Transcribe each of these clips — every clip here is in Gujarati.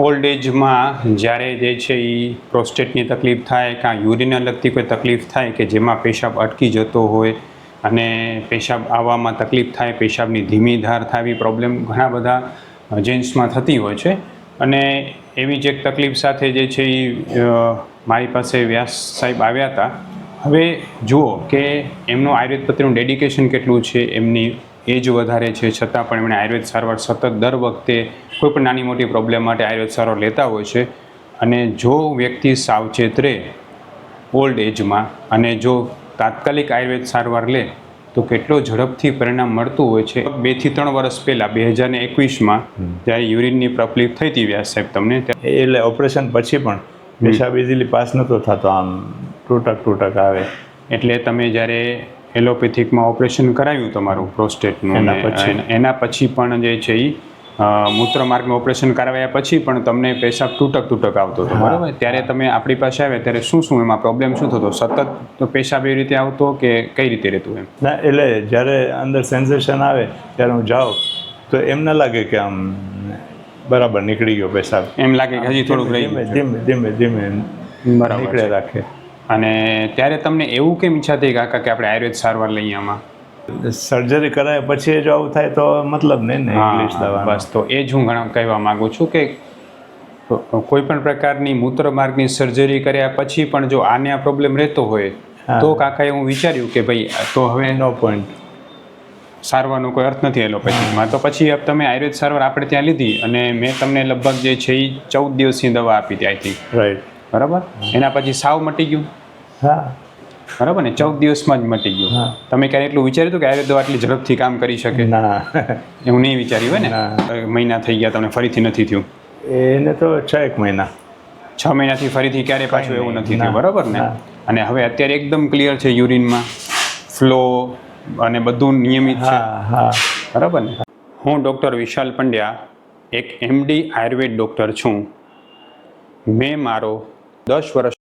ઓલ્ડ એજમાં જ્યારે જે છે એ પ્રોસ્ટેટની તકલીફ થાય કાં યુરિનને લગતી કોઈ તકલીફ થાય કે જેમાં પેશાબ અટકી જતો હોય અને પેશાબ આવવામાં તકલીફ થાય, પેશાબની ધીમી ધાર થાય પ્રોબ્લેમ ઘણા બધા જેન્ટ્સમાં થતી હોય છે. અને એવી જ એક તકલીફ સાથે જે છે એ મારી પાસે વ્યાસ સાહેબ આવ્યા હતા. હવે જુઓ કે એમનું આયુર્વેદ પ્રત્યેનું ડેડિકેશન કેટલું છે, એમની એજ વધારે છે. છતાં પણ એમણે આયુર્વેદ સારવાર સતત દર વખતે કોઈ પણ નાની મોટી પ્રોબ્લેમ માટે આયુર્વેદ સારવાર લેતા હોય છે. અને જો વ્યક્તિ સાવચેત રહે ઓલ્ડ એજમાં અને જો તાત્કાલિક આયુર્વેદ સારવાર લે તો કેટલો ઝડપથી પરિણામ મળતું હોય છે. બેથી ત્રણ વર્ષ પહેલાં બે હજાર એકવીસમાં જ્યારે યુરિનની તકલીફ થઈ હતી વ્યાસ સાહેબ તમને એટલે ઓપરેશન પછી પણ પેશાબ ઇઝીલી પાસ નહોતો થતો આમ તૂટક તૂટક આવે. એટલે તમે જ્યારે એલોપેથિકમાં ઓપરેશન કરાવ્યું તમારું પ્રોસ્ટેટનું એના પછી. એના- પછી પણ જે છે એ મૂત્રમાર્ગનું ઓપરેશન કરાવ્યા પછી પણ તમને પેશાબ તૂટક તૂટક આવતો હતો બરાબર? ત્યારે તમે આપણી પાસે આવ્યા ત્યારે શું શું એમાં પ્રોબ્લેમ શું થતો? સતત પેશાબ એ રીતે આવતો કે કઈ રીતે રહેતું એમ? ના એટલે જ્યારે અંદર સેન્સેશન આવે ત્યારે હું જાઉં તો એમ ના લાગે કે આમ બરાબર નીકળી ગયો પેશાબ. એમ લાગે કે હજી થોડુંક રહી ધીમે ધીમે ધીમે ધીમે નીકળે રાખે. અને ત્યારે તમને એવું કેમ ઈચ્છા થઈ કાકા કે આપણે આયુર્વેદ સારવાર લઈએ આમાં? સર્જરી કરાય પછી જો આવું થાય તો મતલબ નહીં ને ઇંગ્લિશ દવા બસ તો એ જ હું ઘણા કહેવા માગું છું કે કોઈ પણ પ્રકારની મૂત્રમાર્ગની સર્જરી કર્યા પછી પણ જો આને આ પ્રોબ્લેમ રહેતો હોય તો કાકાએ હું વિચાર્યું કે ભાઈ તો હવે નો પોઈન્ટ સારવારનો કોઈ અર્થ નથી એલોપેથીમાં તો પછી તમે આયુર્વેદ સારવાર આપણે ત્યાં લીધી અને મેં તમને લગભગ જે છે એ ચૌદ દિવસની દવા આપી હતી આઈ થિંક રાઈટ બરાબર? એના પછી સાવ મટી ગયું. હા. બરાબર ને? ચૌદ દિવસમાં જ મટી ગયું. તમે ક્યારે એટલું વિચાર્યું હતું કે આયુર્વેદ આટલી ઝડપથી કામ કરી શકે? ના. એવું નહીં વિચાર્યું હોય ને? મહિના થઈ ગયા તમને ફરીથી નથી થયું? એને તો છ એક મહિના. છ મહિનાથી ફરીથી ક્યારે પાછું એવું નથી થયું બરાબર ને? અને હવે અત્યારે એકદમ ક્લિયર છે યુરિનમાં. ફ્લો અને બધું નિયમિત છે. હા હા. બરાબર ને? હું ડૉક્ટર વિશાલ પંડ્યા એક એમડી આયુર્વેદ ડૉક્ટર છું. મેં મારો દસ વર્ષ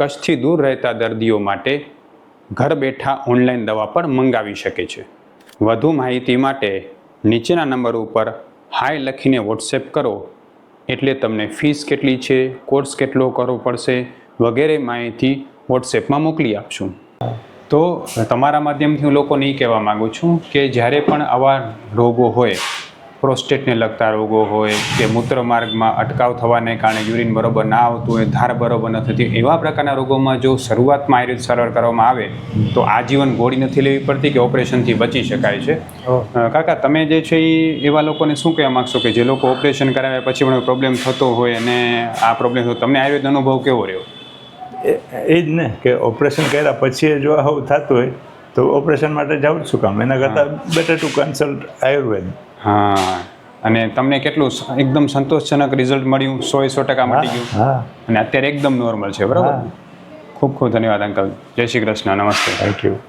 કચ્છથી દૂર રહેતા દર્દીઓ માટે ઘર બેઠા ઓનલાઈન દવા પણ મંગાવી શકે છે. વધુ માહિતી માટે નીચેના નંબર ઉપર હાય લખીને વોટ્સએપ કરો. એટલે તમને ફીસ કેટલી છે, કોર્સ કેટલો કરવો પડશે વગેરે માહિતી વોટ્સએપમાં મોકલી આપશું. તો તમારા માધ્યમથી હું લોકોને એ કહેવા માગું છું કે જ્યારે પણ આવા રોગો હોય પ્રોસ્ટેટને લગતા રોગો હોય કે મૂત્રમાર્ગમાં અટકાવ થવાને કારણે યુરિન બરોબર ના આવતું હોય ધાર બરોબર ન થતી એવા પ્રકારના રોગોમાં જો શરૂઆતમાં આયુર્વેદ સારવાર કરવામાં આવે તો આજીવન ગોળી નથી લેવી પડતી કે ઓપરેશનથી બચી શકાય છે. કાકા તમે જે છે એ એવા લોકોને શું કહેવા માગશો કે જે લોકો ઓપરેશન કરાવ્યા પછી પણ પ્રોબ્લેમ થતો હોય અને આ પ્રોબ્લેમ થતો તમને આયુર્વેદ અનુભવ કેવો રહ્યો? એ એ જ ને કે ઓપરેશન કર્યા પછી જો આવું થતું હોય તો ઓપરેશન માટે જવું જ શું કામ. એના કરતાં બેટર ટુ કન્સલ્ટ આયુર્વેદ. હા. અને તમને કેટલું એકદમ સંતોષજનક રિઝલ્ટ મળ્યું? સો સો ટકા મળી ગયું. અને અત્યારે એકદમ નોર્મલ છે બરાબર? ખૂબ ખૂબ ધન્યવાદ અંકલ જય શ્રી કૃષ્ણ. નમસ્તે. Thank you